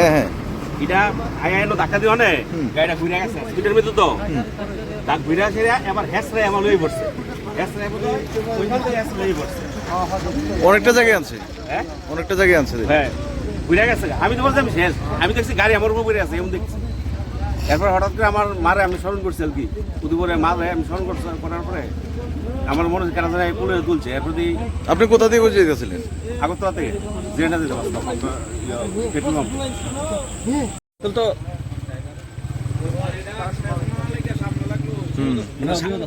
হ্যাঁ হ্যাঁ। এটা আয়া এলো ধাক্কা দিও না? গাড়িটা ঘুরে গেছে। স্পিডের মধ্যে তো। তাক ঘুরে আসে এবার হ্যাসরে আমার লই পড়ছে। হ্যাসরে বলে ওইখান থেকে হ্যাস লই পড়ছে। অনেকটা জায়গায় আনছে। হ্যাঁ? অনেকটা জায়গায় আনছে হ্যাঁ। ঘুরে গেছে। আমি তো শেষ। আমি দেখছি গাড়ি আমার উপর আছে এমন দেখছি। এরপর হঠাৎ করে আমার মারে আমি স্মরণ করছি আর কি। উদুপুরে মা ভাই আমি স্মরণ করছি করার পরে আমার মনে হচ্ছে কেন জানি পুলে তুলছে। এরপর আপনি কোথা থেকে গেছিলেন? আগরতলা থেকে জেনে দিতে পারতাম পেট্রোল পাম্প। তো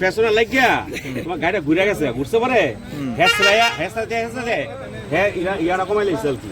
ফ্যাশনে লাগিয়া তোমার গাড়িটা ঘুরে গেছে ঘুরছে পারে? হ্যাঁ হ্যাঁ ইয়া ইয়া কি